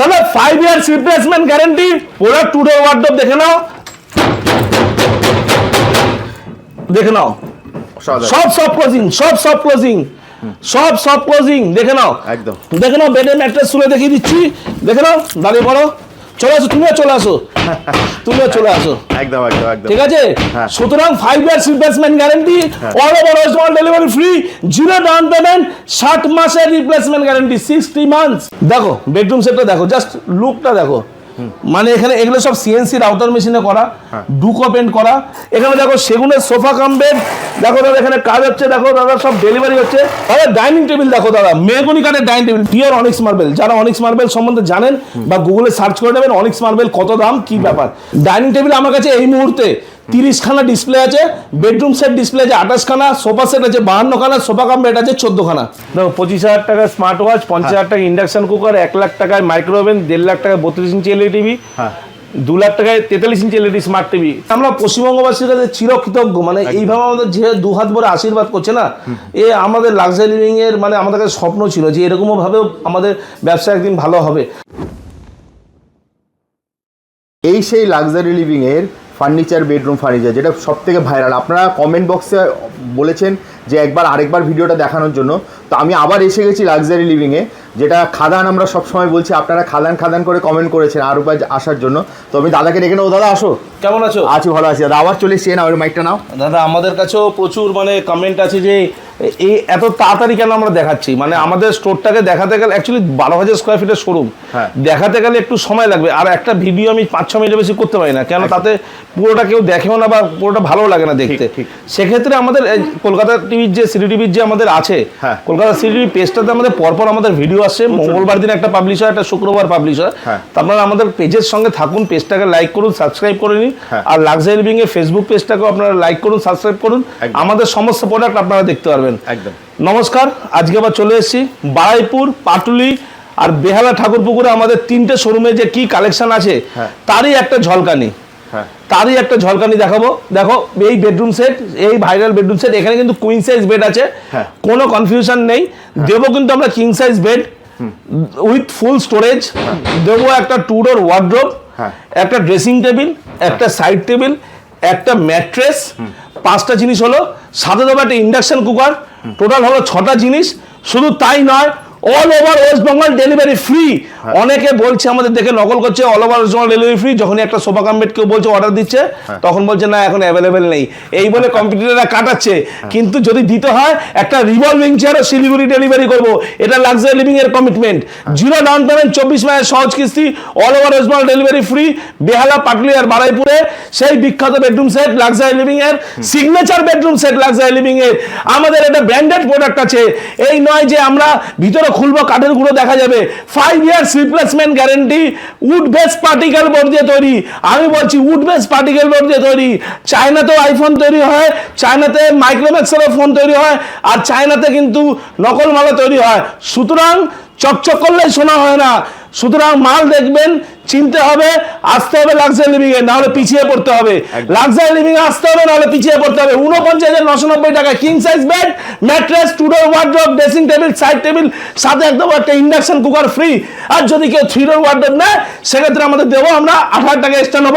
দাদা five years replacement guarantee product two wardrobe দেখে নাও। দেখে নাও। সব সব ক্লোজিং সব সব ক্লোজিং সব সব ক্লোজিং দেখে নাও। একদম। দেখে নাও বেডের ম্যাট্রেস তুলে দেখিয়ে দিচ্ছি। দেখে নাও দাঁড়িয়ে পড়ো। চলে আসো তুমিও চলে আসো। তুমিও চলে আসো। একদম একদম একদম। ঠিক আছে? হ্যাঁ। সুতরাং five years replacement guarantee all over West Bengal delivery free zero down payment ষাট মাসের রিপ্লেসমেন্ট গ্যারান্টি সিক্সটি মান্থস দেখো বেডরুম সেটটা দেখো জাস্ট লুকটা দেখো। মানে এখানে এগুলো সব সিএনসি রাউটার মেশিনে করা হ্যাঁ। ডুকো পেন্ট করা। এখানে দেখো সেগুনের সোফা কাম বেড দেখো দাদা এখানে কাজ হচ্ছে দেখো দাদা সব ডেলিভারি হচ্ছে। দাদা ডাইনিং টেবিল দেখো দাদা মেগুনি কাঠের dining table pure onyx marble যারা অনিক্স মার্বেল সম্বন্ধে জানেন বা গুগলে সার্চ করে নেবেন অনিক্স মার্বেল কত দাম কি ব্যাপার। ডাইনিং টেবিল আমার কাছে এই মুহূর্তে তিরিশ খানা ডিসপ্লে আছে বেডরুম সেট ডিসপ্লে আছে আঠাশ খানা সোফা সেট আছে বাহান্ন খানা সোফা কাম বেড আছে চোদ্দ খানা দেখো পঁচিশ হাজার টাকা স্মার্ট ওয়াচ পঞ্চাশ হাজার টাকা ইন্ডাকশন কুকার এক লাখ টাকায় মাইক্রো ওভেন দেড় লাখ টাকায় বত্রিশ ইঞ্চি এলইডি টিভি হ্যাঁ। দু লাখ টাকায় তেতাল্লিশ ইঞ্চি এলইডি স্মার্ট টিভি আমরা পশ্চিমবঙ্গবাসীর কাছে চিরকৃতজ্ঞ মানে এইভাবে আমাদের যে দু হাত ভরে আশীর্বাদ করছে না এ আমাদের লাক্সারি লিভিং এর মানে আমাদের কাছে স্বপ্ন ছিল যে এরকমও ভাবেও আমাদের ব্যবসা একদিন ভালো হবে। এই সেই লাক্সারি লিভিং এর ফার্নিচার বেডরুম ফার্নিচার যেটা সব থেকে ভাইরাল আপনারা কমেন্ট বক্সে বলেছেন যে একবার আরেকবার ভিডিওটা দেখানোর জন্য। তো আমি আবার এসে গেছি লাক্সারি লিভিংয়ে যেটা খাদান আমরা সবসময় বলছি আপনারা খাদান খাদান করে কমেন্ট করেছেন আর উপায় আসার জন্য। তো আমি দাদাকে ডেকে নেব। দাদা আসো। কেমন আছো? আছি ভালো আছি। দাদা আবার চলে এসে না ওই মাইকটা নাও। দাদা আমাদের কাছেও প্রচুর মানে কমেন্ট আছে যে এই এত তাড়াতাড়ি কেন আমরা দেখাচ্ছি? মানে আমাদের স্টোরটাকে দেখাতে গেলে অ্যাকচুয়ালি বারো হাজার স্কোয়ার ফিটের শোরুম হ্যাঁ। দেখাতে গেলে একটু সময় লাগবে। আর একটা ভিডিও আমি পাঁচ ছ মিনিটের বেশি করতে পারি না। কেন তাতে পুরোটা কেউ দেখেও না বা পুরোটা ভালো লাগে না দেখতে। সেক্ষেত্রে আমাদের কলকাতা টিভির যে সিডি টিভির যে আমাদের আছে হ্যাঁ। কলকাতা সিডি টিভি পেজটাতে আমাদের পরপর আমাদের ভিডিও আসছে মঙ্গলবার দিন একটা পাবলিশ হয় একটা শুক্রবার পাবলিশ হয়। হ্যাঁ। তো আপনারা আমাদের পেজের সঙ্গে থাকুন পেজটাকে লাইক করুন সাবস্ক্রাইব করে নিন। হ্যাঁ। আর লাক্সারি লিভিং এর ফেসবুক পেজটাকেও আপনারা লাইক করুন সাবস্ক্রাইব করুন। আমাদের সমস্ত প্রোডাক্ট আপনারা দেখতে পারবেন। একদম। নমস্কার আজকে আবার চলে এসেছি বারাইপুর পাটুলি আর বেহালা ঠাকুরপুকুরে আমাদের তিনটে শোরুমে যে কি কালেকশন আছে হ্যাঁ। তারই একটা ঝলকানি। হ্যাঁ। তারই একটা ঝলকানি দেখাবো। দেখো এই বেডরুম সেট এই ভাইরাল বেডরুম সেট এখানে কিন্তু কুইন সাইজ বেড আছে। হ্যাঁ। কোনো কনফিউশন নেই। দেবো কিন্তু আমরা king size bed with full storage দেবো একটা টু ডোর ওয়ার্ড্রোব হ্যাঁ। একটা ড্রেসিং টেবিল একটা সাইড টেবিল একটা ম্যাট্রেস পাঁচটা জিনিস হলো সাথে দেবো একটা ইন্ডাকশন কুকার টোটাল হলো ছটা জিনিস। শুধু তাই নয় all over West Bengal delivery free অনেকে বলছে আমাদের দেখে নকল করছে all over West Bengal delivery free যখন একটা সোফা কাম্বেট কেউ বলছে অর্ডার দিচ্ছে তখন বলছে না এখন অ্যাভেলেবেল নেই। এই বলে কম্পিউটাররা কাটাচ্ছে। কিন্তু যদি দিতে হয় একটা রিভলভিং চেয়ারও শিলিগুড়ি ডেলিভারি করব। এটা লাক্সারি লিভিং এর কমিটমেন্ট জিরো ডাউন পেমেন্ট চব্বিশ মাসের সহজ কিস্তি all over West Bengal delivery free Behala Patuli আর বারাইপুরে। সেই বিখ্যাত বেডরুম সেট লাক্সারি লিভিং এর। Signature bedroom set luxury living এর। আমাদের একটা ব্র্যান্ডেড প্রোডাক্ট আছে। এই নয় যে আমরা ভিতরে খুলবো, কাঠের গুঁড়ো দেখা যাবে। Five years replacement guarantee wood base particle board দিয়ে তৈরি। আমি বলছি উড বেস পার্টিকেল বোর্ড দিয়ে তৈরি। চায়নাতেও আইফোন তৈরি হয় চায়নাতে মাইক্রোম্যাক্সেরও ফোন তৈরি হয়, আর চায়নাতে কিন্তু নকল মালা তৈরি হয়। সুতরাং চকচক করলেই শোনা হয় না। সুতরাং মাল দেখবেন চিনতে হবে আসতে হবে লাক্সারি লিভিং এ নাহলে পিছিয়ে পড়তে হবে। লাক্সারি লিভিং এ আসতে হবে নাহলে পিছিয়ে পড়তে হবে। উনপঞ্চাশ হাজার নশো নব্বই টাকা king size bed mattress two two door wardrobe dressing table side table সাথে একদম একটা ইন্ডাকশন কুকার ফ্রি আর যদি কেউ থ্রি ডোর ওয়ার্ড্রপ নেয় সেক্ষেত্রে আমাদের দেবো আমরা আট হাজার টাকা এক্সট্রা নেব।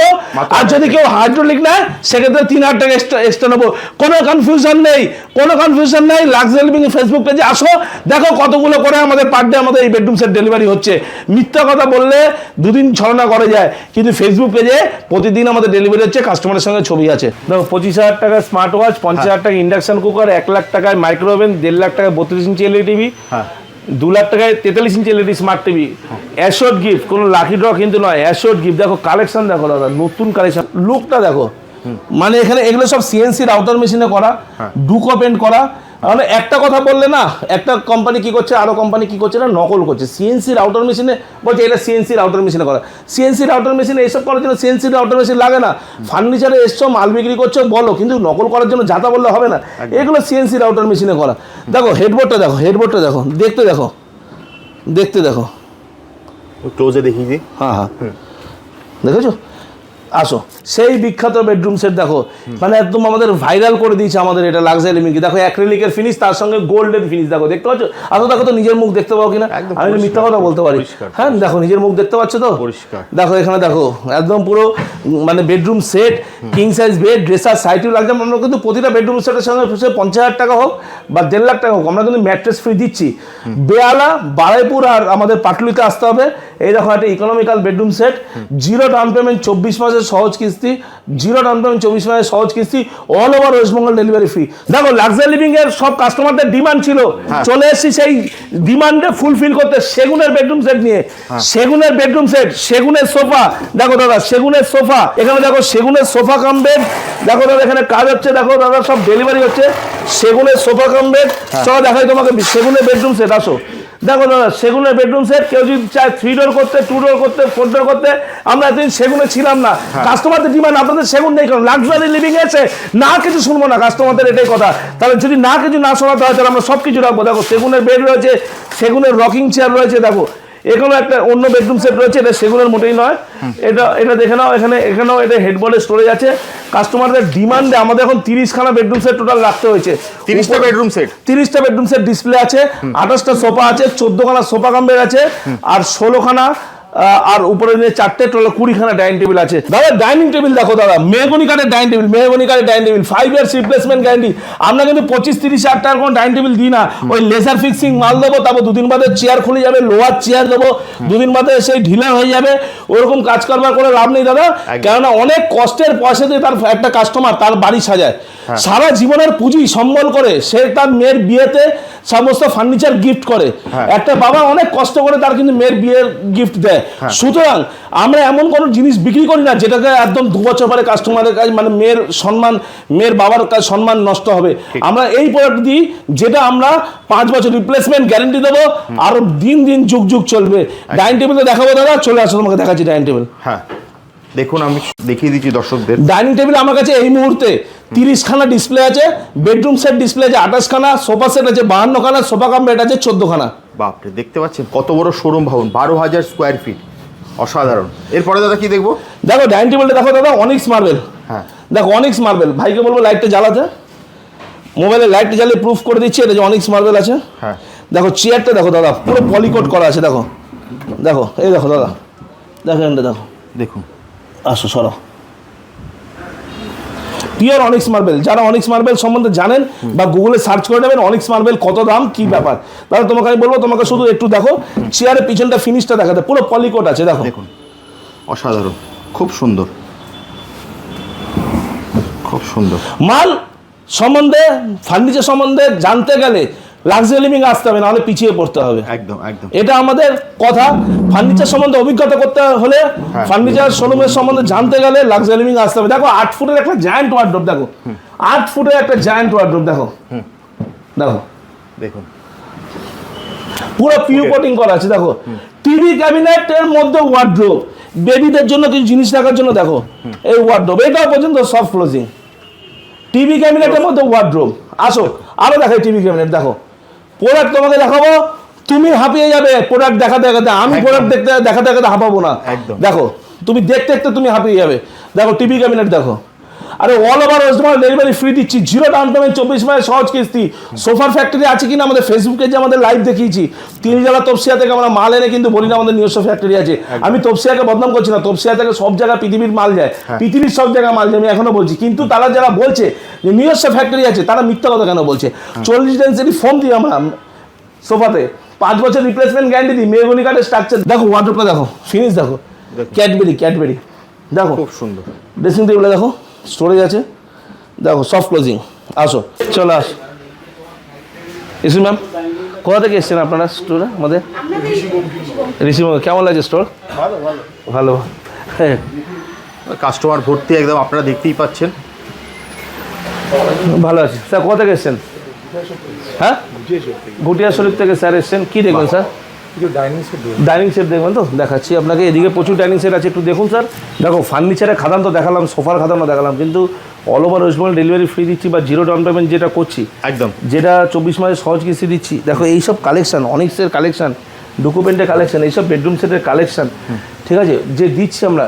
আর যদি কেউ হাইড্রোলিক নেয় সেক্ষেত্রে তিন হাজার টাকা এক্সট্রা এক্সট্রা নেব। কোনো কনফিউশন নেই কোনো কনফিউশন নেই। লাক্সারি লিভিং ফেসবুক পেজে আসো দেখো কতগুলো করে আমাদের পার ডে আমাদের এই বেডরুম সেট ডেলিভারি হচ্ছে। মিথ্যা কথা বললে দুদিন ছলনা করে যায়। কিন্তু ফেসবুক পেজে প্রতিদিন আমাদের ডেলিভারি হচ্ছে কাস্টমারের সঙ্গে ছবি আছে। দেখো পঁচিশ হাজার টাকা স্মার্ট ওয়াচ পঞ্চাশ হাজার টাকা ইন্ডাকশন কুকার এক লাখ টাকায় মাইক্রো ওভেন দেড় লাখ টাকায় বত্রিশ ইঞ্চি এলইডি টিভি হ্যাঁ। দু লাখ টাকায় তেতাল্লিশ ইঞ্চি LED smart TV assured gift কোনো লাকি ড্র কিন্তু নয় অ্যাশোর্ড গিফট দেখো কালেকশন দেখো দাদা নতুন কালেকশন লুকটা দেখো। মানে এখানে এগুলো সব সিএনসি রাউটার মেশিনে করা ডুকো পেন্ট করা মানে একটা কথা বললে না একটা কোম্পানি কি করছে আরও কোম্পানি কি করছে না নকল করছে। সিএনসি রাউটার মেশিনে বলছে এটা সিএনসি রাউটার মেশিনে করা। সিএনসি রাউটার মেশিনে এসব করার জন্য সিএনসি রাউটার মেশিন লাগে না। ফার্নিচারে এসছো মাল বিক্রি করছ বলো কিন্তু নকল করার জন্য যাতা বললে হবে না। এগুলো সিএনসি রাউটার মেশিনে করা। দেখো হেডবোর্ডটা দেখো হেডবোর্ডটা দেখো দেখতে দেখো দেখতে দেখো। ক্লোজে দেখিয়ে দিই হ্যাঁ হ্যাঁ। দেখেছ? আসো। সেই বিখ্যাত বেডরুম সেট দেখো। মানে একদম আমাদের ভাইরাল করে দিয়েছে আমাদের এটা লাক্সারি মিকি দেখো অ্যাক্রিলিকের ফিনিশ তার সঙ্গে গোল্ডেন ফিনিশ দেখো। দেখতে পাচ্ছ? আসো দেখো তো নিজের মুখ দেখতে পাও কিনা? আমি মিথ্যা কথা বলতে পারি। হ্যাঁ দেখো নিজের মুখ দেখতে পাচ্ছ তো? পরিষ্কার। দেখো এখানে দেখো একদম পুরো মানে bedroom set king size bed dresser সাইটিও লাগছে। আমরা কিন্তু প্রতিটা বেডরুম সেটের সঙ্গে পঞ্চাশ হাজার টাকা হোক বা দেড় লাখ টাকা হোক আমরা কিন্তু ম্যাট্রেস ফ্রি দিচ্ছি। বেয়ালা বারাইপুর আর আমাদের পাটুলিতে আসতে হবে। এই দেখো একটা economical bedroom set zero down payment চব্বিশ মাসের সহজ কিস্তি জিরো ডাউন পেমেন্ট চব্বিশ মাসের সহজ কিস্তি all over West Bengal delivery free দেখো লাক্সারি লিভিং এর সব কাস্টমারদের ডিমান্ড ছিল। চলে এসেছি সেই ডিমান্ডে ফুলফিল করতে সেগুনের বেডরুম সেট নিয়ে। সেগুনের বেডরুম সেট সেগুনের সোফা দেখো দাদা সেগুনের সোফা এখানে দেখো সেগুনের সোফা কাম বেড দেখো দাদা এখানে কাজ হচ্ছে। দেখো দাদা সব ডেলিভারি হচ্ছে। সেগুনের সোফা কাম বেড চলো দেখাই তোমাকে সেগুনের বেডরুম সেট আসো। দেখো দাদা সেগুনের বেডরুম সেট কেউ যদি চায় থ্রি ডোর করতে টু ডোর করতে ফোর ডোর করতে আমরা এতদিন সেগুনে ছিলাম না। কাস্টমারদের ডিমান্ড আপনাদের সেগুন নেই কারণ লাক্সারি লিভিং এসে না কিছু শুনব না কাস্টমারদের এটাই কথা। তাহলে যদি না কিছু না শোনাতে হয় তাহলে আমরা সব কিছু রাখব। দেখো সেগুনের বেড রয়েছে সেগুনের রকিং চেয়ার রয়েছে দেখো। এখানেও একটা অন্য বেডরুম সেট রয়েছে এটা সেগুলোর মোটেই নয়। এটা এটা দেখে নাও এখানে এখানেও এটা হেডবোর্ডের স্টোরেজ আছে। কাস্টমারদের ডিমান্ডে আমাদের এখন তিরিশখানা বেডরুম সেট টোটাল রাখতে হয়েছে। তিরিশটা বেডরুম সেট তিরিশটা বেডরুম সেট ডিসপ্লে আছে আঠাশটা সোফা আছে চোদ্দখানা সোফা কাম্বের আছে আর ষোলোখানা আর উপরে যে চারটে টোটাল কুড়িখানা ডাইনিং টেবিল আছে। দাদা ডাইনিং টেবিল দেখো দাদা মেহগনি কাঠের ডাইনিং টেবিল মেহগনি কাঠের dining table five years replacement guarantee আমরা কিন্তু পঁচিশ তিরিশ হাজার টাকার কোনো ডাইনিং টেবিল দিই না। ওই লেজার ফিক্সিং মাল দেবো তারপর দুদিন বাদে চেয়ার খুলে যাবে লোহার চেয়ার দেবো। দুদিন বাদে সেই ঢিলা হয়ে যাবে। ওরকম কাজ করবার করে লাভ নেই দাদা। কেননা অনেক কষ্টের পয়সা দিয়ে তার একটা কাস্টমার তার বাড়ি সাজায়। সারা জীবনের পুঁজি সম্বল করে সে তার মেয়ের বিয়েতে সমস্ত ফার্নিচার গিফট করে। একটা বাবা অনেক কষ্ট করে তার কিন্তু মেয়ের বিয়ের গিফট দেয়। সুতরাং আমরা এমন কোনো জিনিস বিক্রি করি না যেটাকে একদম দু বছর পরে কাস্টমারের কাছে মানে মেয়ের সম্মান মেয়ের বাবার কাছে সম্মান নষ্ট হবে। আমরা এই প্রোডাক্ট দিই যেটা আমরা পাঁচ বছর রিপ্লেসমেন্ট গ্যারেন্টি দেবো আর দিন দিন যুগ যুগ চলবে। ডাইনিং টেবিলে দেখাবো দাদা চলে আসো তোমাকে দেখাচ্ছি ডাইনিং টেবিল হ্যাঁ। দেখুন আমি দেখিয়ে দিচ্ছি দর্শকদের। ডাইনিং টেবিল আমার কাছে এই মুহূর্তে তিরিশখানা ডিসপ্লে আছে বেডরুম সেট ডিসপ্লে আছে আঠাশখানা সোফা সেট আছে বাহান্নখানা সোফা কাম বেড আছে চোদ্দখানা। বাপরে দেখতে পাচ্ছেন কত বড় শোরুম ভবন বারো হাজার স্কোয়ার ফিট অসাধারণ। এরপরে দাদা কি দেখব? দেখো ডাইনিং টেবিলটা দেখো দাদা অনিক্স মার্বেল হ্যাঁ। দেখো অনিক্স মার্বেল ভাইকে বলব লাইটটা জ্বালাতে। মোবাইলে লাইটটা জ্বালিয়ে প্রুফ করে দিচ্ছি এটা যে অনিক্স মার্বেল আছে। হ্যাঁ। দেখো চেয়ারটা দেখো দাদা পুরো পলিকোট করা আছে দেখো। দেখো এই দেখো দাদা। দেখো দেখো। দেখুন। আসো সরো। পিওর অনিক্স মার্বেল যারা অনিক্স মার্বেল সম্বন্ধে জানেন বা গুগলে সার্চ করে নেবেন অনিক্স মার্বেল কত দাম কি ব্যাপার? তাহলে তোমাকে আমি বলব তোমাকে শুধু একটু দেখো চেয়ারের পিছনটা ফিনিশটা দেখাতে পুরো পলিকোট আছে দেখো। দেখুন অসাধারণ খুব সুন্দর। খুব সুন্দর। মাল সম্বন্ধে ফার্নিচার সম্বন্ধে জানতে গেলে লাক্সারি লিভিং আসতে হবে নাহলে পিছিয়ে পড়তে হবে। একদম একদম। এটা আমাদের কথা। ফার্নিচার সম্বন্ধে অভিজ্ঞতা করতে হলে হ্যাঁ। ফার্নিচার শোরুমের সম্বন্ধে জানতে গেলে লাক্সারি লিভিং আসতে হবে। দেখো আট ফুটের একটা জায়ান্ট ওয়ার্ড্রোপ দেখো। আট ফুটের একটা জায়ান্ট ওয়ার্ড্রোপ দেখো। দেখো। দেখুন। পুরো পিউ কোটিং করা আছে দেখো। টিভি ক্যাবিনেটের মধ্যে ওয়ার্ড্রোপ বেবিদের জন্য কিছু জিনিস রাখার জন্য দেখো। এই ওয়ার্ড্রোপ এটাও পর্যন্ত সফট ক্লোজিং টিভি ক্যাবিনেটের মধ্যে ওয়ার্ড্রোপ আসো আরও দেখো টিভি ক্যাবিনেট দেখো। প্রোডাক্ট তোমাকে দেখাবো তুমি হাঁপিয়ে যাবে প্রোডাক্ট দেখা দেখাতে আমি প্রোডাক্ট দেখতে দেখা দেখাতে হাঁপাবো না। একদম। দেখো তুমি দেখতে দেখতে তুমি হাঁপিয়ে যাবে। দেখো টিভি ক্যাবিনেট দেখো। আরে all over West Bengal delivery free দিচ্ছি। জিরো ডাউন পেমেন্ট চব্বিশ মাসের সহজ কিস্তি। সোফার ফ্যাক্টরি আছে কিনা আমাদের ফেসবুকে যে আমাদের লাইভ দেখিয়েছি। তিন জেলা তপসিয়া থেকে আমরা মাল এনে কিন্তু বলি না আমাদের নিজস্ব ফ্যাক্টরি আছে। আমি তপসিয়াকে বদনাম করছি না তপসিয়া থেকে সব জায়গায় পৃথিবীর মাল যায়। পৃথিবীর সব জায়গায় মাল যায় আমি এখনও বলছি। কিন্তু তারা যারা বলছে যে নিজস্ব ফ্যাক্টরি আছে তারা মিথ্যা কথা কেন বলছে? চল্লিশ ডেন্সিটি ফোন দিই আমরা সোফাতে পাঁচ বছর রিপ্লেসমেন্ট গ্যারান্টি দিই মেহগনি কাঠের স্ট্রাকচার দেখো ওয়ার্ড্রোপটা দেখো ফিনিশ দেখো। ক্যাডবেরি ক্যাডবেরি দেখো। খুব সুন্দর। ড্রেসিং টেবিলে দেখো। স্টোরেজ আছে? দেখো সফট ক্লোজিং আসো চলো আস। ইসু ম্যাম কোথা থেকে এসছেন আপনারা স্টোরে আমাদের? ঋষি কেমন লাগছে স্টোর ভালো ভালো। হ্যাঁ কাস্টমার ভর্তি একদম আপনারা দেখতেই পাচ্ছেন। ভালো আছে। স্যার কোথা থেকে এসছেন? হ্যাঁ? গুটিয়া শরীফ থেকে স্যার এসছেন। কি দেখবেন স্যার? ডাইনিং সেট দেখবেন তো? দেখাচ্ছি আপনাকে। এদিকে প্রচুর ডাইনিং সেট আছে। একটু দেখুন স্যার দেখো ফার্নিচারের খাদান তো দেখালাম সোফার খাদানও দেখালাম। কিন্তু all over West Bengal delivery free দিচ্ছি বা জিরো ডাউন পেমেন্ট যেটা করছি একদম। যেটা চব্বিশ মাসে সহজ কিস্তি দিচ্ছি। দেখো এইসব কালেকশন অনেকসের কালেকশন ডকুমেন্টের কালেকশন এইসব বেডরুম সেটের কালেকশন ঠিক আছে? যে দিচ্ছি আমরা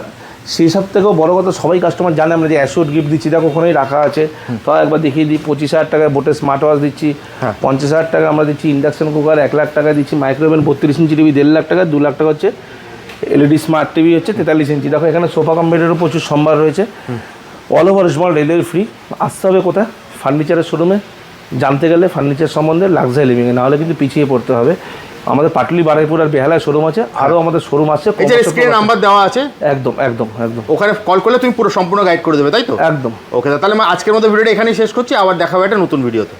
সেই সব থেকেও বড় কথা সবাই কাস্টমার জানে আমরা যে অ্যাসোড গিফট দিচ্ছি। দেখো ওখানেই রাখা আছে। তো একবার দেখিয়ে দিই পঁচিশ হাজার টাকায় বোটে স্মার্ট ওয়াচ দিচ্ছি হ্যাঁ। পঞ্চাশ হাজার টাকা আমরা দিচ্ছি ইন্ডাকশন কুকার এক লাখ টাকা দিচ্ছি মাইক্রোওভেন বত্রিশ ইঞ্চি টিভি দেড় লাখ টাকা দু লাখ টাকা হচ্ছে এলইডি স্মার্ট টিভি হচ্ছে তেতাল্লিশ ইঞ্চি দেখো এখানে সোফা কম্পিউটারও প্রচুর সম্ভার রয়েছে। অল ওভার স্মল রেলের ফ্রি আসতে হবে কোথায়? ফার্নিচারের শোরুমে জানতে গেলে ফার্নিচার সম্বন্ধে লাক্সারি লিভিংয়ে নাহলে কিন্তু পিছিয়ে পড়তে হবে। আমাদের পাটলি বারাইপুর আর বেহালায় শোরুম আছে। আরও আমাদের শোরুম আছে এই যে স্ক্রিনে নাম্বার দেওয়া আছে? একদম একদম একদম। ওখানে কল করলে তুমি পুরো সম্পূর্ণ গাইড করে দেবে তাই তো? একদম। ওকে তাহলে আমি আজকের মতো ভিডিওটা এখানেই শেষ করছি আবার দেখা হবে একটা নতুন ভিডিওতে